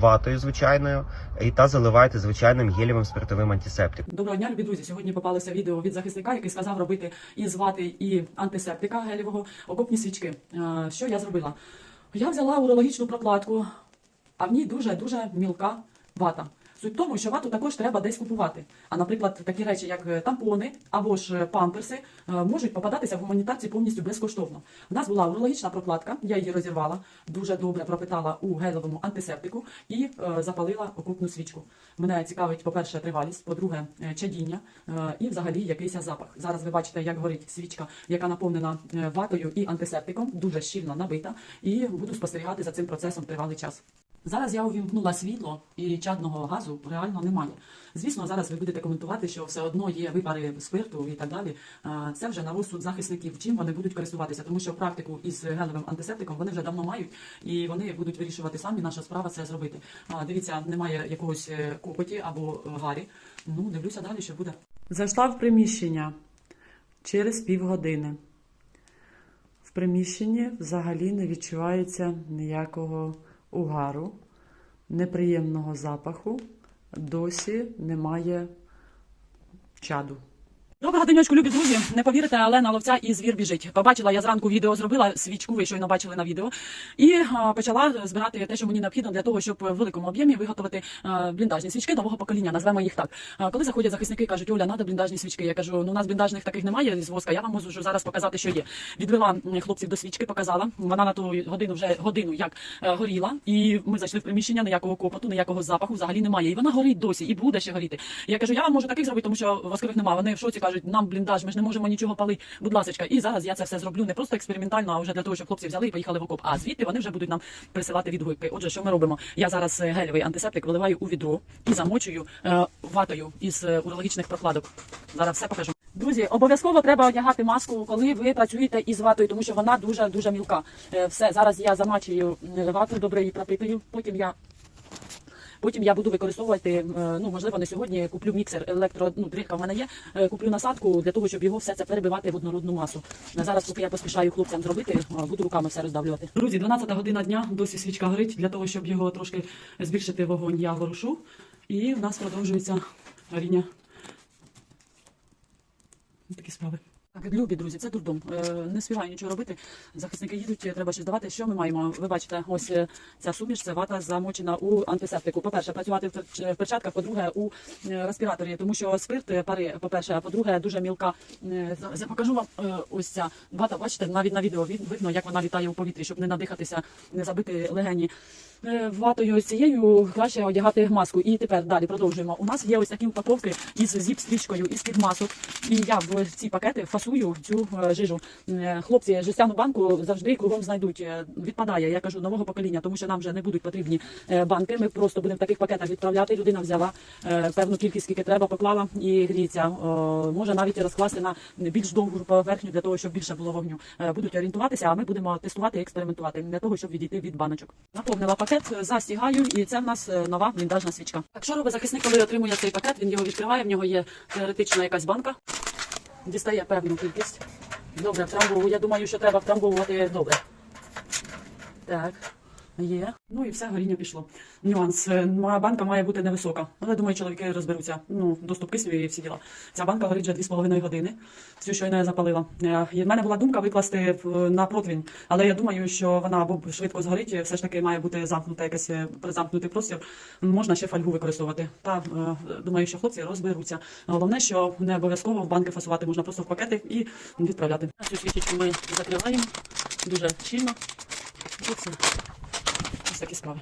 ватою звичайною і та заливаєте звичайним гелєвим спиртовим антисептиком. Доброго дня, любі друзі. Сьогодні попалося відео від захисника, який сказав робити із вати і антисептика гелєвого окопні свічки. Е, Що я зробила? Я взяла урологічну прокладку, а в ній дуже дуже мілка вата. Суть в тому, що вату також треба десь купувати. А, наприклад, такі речі, як е, тампони або ж е, памперси, е, можуть попадатися в гуманітарці повністю безкоштовно. У нас була урологічна прокладка, я її розірвала, дуже добре пропитала у гелевому антисептику і запалила окупну свічку. Мене цікавить, по-перше, тривалість, по-друге, чадіння і взагалі якийсь запах. Зараз ви бачите, як горить свічка, яка наповнена ватою і антисептиком, дуже щільно набита, і буду спостерігати за цим процесом тривалий час. Зараз я увімкнула світло і чадного газу реально немає. Звісно, зараз ви будете коментувати, що все одно є випари спирту і так далі. Це вже на розсуд захисників, чим вони будуть користуватися, тому що практику із гелевим антисептиком вони вже давно мають і вони будуть вирішувати самі. Наша справа це зробити. Дивіться, немає якогось е, копоті або е, гарі. Ну, дивлюся далі, що буде. Зайшла в приміщення через півгодини. В приміщенні взагалі не відчувається ніякого угару, неприємного запаху, досі немає чаду. Доброго денечку, любі друзі. Не повірите, але на ловця і звір біжить. Побачила я зранку відео, зробила свічку, ви щойно бачили на відео, і а, почала збирати те, що мені необхідно для того, щоб в великому об'ємі виготовити а, бліндажні свічки нового покоління. Назвемо їх так. А, коли заходять захисники, кажуть, Оля, треба бліндажні свічки. Я кажу, ну у нас бліндажних таких немає з воска. Я вам можу зараз показати, що є. Відвела хлопців до свічки, показала. Вона на ту годину вже годину як е, горіла, і ми зайшли в приміщення, ніякого копоту, ніякого запаху взагалі немає. І вона горить досі, і буде ще горіти. Я кажу, я вам можу таких зробити, тому що воскових немає. Вони в шоці кажуть, нам бліндаж, ми ж не можемо нічого палити. Будь ласка, і зараз я це все зроблю не просто експериментально, а вже для того, щоб хлопці взяли і поїхали в окоп. А звідти вони вже будуть нам присилати відгуки. Отже, що ми робимо? Я зараз е, гелевий антисептик виливаю у відро і замочую е, ватою із е, урологічних прокладок. Зараз все покажу. Друзі, обов'язково треба одягати маску, коли ви працюєте із ватою, тому що вона дуже дуже мілка. Е, Все, зараз я замачую вату, добре її пропитую. Потім я Потім я буду використовувати, е, ну можливо, не сьогодні куплю міксер електро, ну дрілька в мене є. е, Куплю насадку для того, щоб його все це перебивати в однородну масу. Зараз, поки я поспішаю хлопцям зробити, е, буду руками все роздавлювати. Друзі, 12 година дня, досі свічка горить. Для того, щоб його трошки збільшити вогонь, я ворушу. І в нас продовжується горіння. Такі справи. Любі друзі, це дурдом. Е, не співаю нічого робити. Захисники їдуть, треба щось давати. Що ми маємо? Ви бачите, ось е, ця суміш, це вата замочена у антисептику. По-перше, працювати в перчатках, по-друге, у е, респіраторі, тому що спирт е, пари, по-перше, а по-друге, дуже мілка. Е, я покажу вам е, ось ця вата. Бачите, навіть на відео від- видно, як вона літає у повітрі, щоб не надихатися, не забити легені. Е, Ватою цією краще одягати маску. І тепер далі продовжуємо. У нас є ось такі упаковки із зіп-стрічкою, із під масок. І я в ці пакети фасую цю е, жижу. Е, Хлопці жестяну банку завжди кругом знайдуть. Відпадає, я кажу, нового покоління, тому що нам вже не будуть потрібні банки. Ми просто будемо в таких пакетах відправляти. Людина взяла певну кількість, скільки треба, поклала і гріється. Може навіть розкласти на більш довгу поверхню для того, щоб більше було вогню. Будуть орієнтуватися, а ми будемо тестувати і експериментувати для того, щоб відійти від баночок. Наповнила пакет, застігаю, і це в нас е, нова бліндажна свічка. Так що робить захисник, коли отримує цей пакет? Він його відкриває. В нього є теоретична якась банка. Дістає певну кількість. Добре, втрамбовую. Я думаю, що треба втрамбовувати добре. Так, є. Ну і все, горіння пішло. Нюанс. Е, Моя банка має бути невисока. Але думаю, чоловіки розберуться. Ну, доступ кисню і всі діла. Ця банка горить вже 2,5 години. Цю щойно я запалила. Е, І в мене була думка викласти на противень, але я думаю, що вона або швидко згорить, все ж таки має бути замкнута якась е, замкнутий простір. Можна ще фольгу використовувати. Та е, думаю, що хлопці розберуться. Головне, що не обов'язково в банки фасувати, можна просто в пакети і відправляти. Цю свічечку ми закриваємо дуже щільно. Ось такі справи.